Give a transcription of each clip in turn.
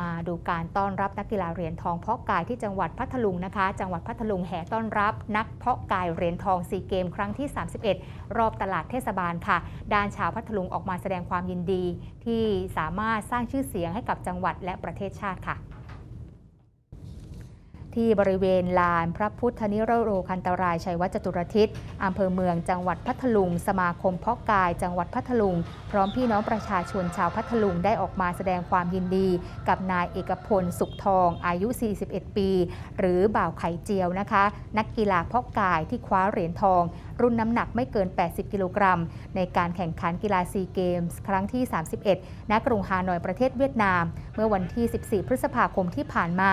มาดูการต้อนรับนักกีฬาเหรียญทองเพาะกายที่จังหวัดพัทลุงนะคะ จังหวัดพัทลุงแห่ต้อนรับนักเพาะกายเหรียญทองซีเกมครั้งที่ 31 รอบตลาดเทศบาลค่ะ ด้านชาวพัทลุงออกมาแสดงความยินดี ที่สามารถสร้างชื่อเสียงให้กับจังหวัดและประเทศชาติค่ะ ที่บริเวณลานพระพุทธนิโรคันตรายชัยวัดจตุรทิศอำเภอเมืองจังหวัดพัทลุง สมาคมเพาะกายจังหวัดพัทลุง พร้อมพี่น้องประชาชนชาวพัทลุงได้ออกมาแสดงความยินดี กับนายเอกพลสุขทองอายุ 41 ปี หรือบ่าวไข่เจียวนะคะ นักกีฬาเพาะกายที่คว้าเหรียญทอง รุ่นน้ำหนักไม่เกิน 80 กิโลกรัม ในการแข่งขันกีฬาซีเกมส์ครั้งที่ 31ณกรุงฮานอยประเทศเวียดนาม เมื่อวันที่ 14 พฤษภาคมที่ผ่านมา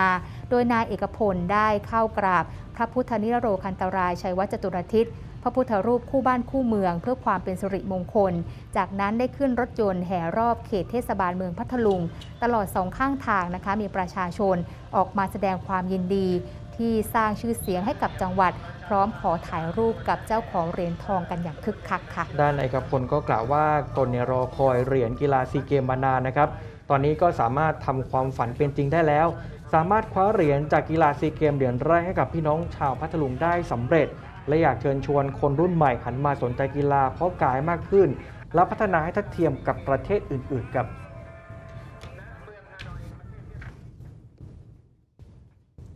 โดยนายเอกพลได้เข้ากราบ พระพุทธนิรโรคันตรายชัยวัจตุรทิศพระพุทธรูปคู่บ้านคู่เมือง เพื่อความเป็นสิริมงคล จากนั้นได้ขึ้นรถยนต์แห่รอบเขตเทศบาลเมืองพัทลุง ตลอดสองข้างทางนะคะมีประชาชนออกมาแสดงความยินดี ที่สร้างชื่อเสียงให้กับจังหวัด พร้อมขอถ่ายรูปกับเจ้าของเหรียญทองกันอย่างคึกคักค่ะ ด้านนายเอกพลก็กล่าวว่าตนเนี่ยรอคอยเหรียญกีฬาซีเกมมานานนะครับ ตอนนี้ก็สามารถทำความฝันเป็นจริงได้แล้ว สามารถคว้าเหรียญจากกีฬาซีเกมเหรียญแรกให้กับพี่น้องชาวพัทลุงได้สำเร็จ และอยากเชิญชวนคนรุ่นใหม่หันมาสนใจกีฬาเพาะกายมากขึ้น และพัฒนาให้ทัดเทียมกับประเทศอื่นๆกับ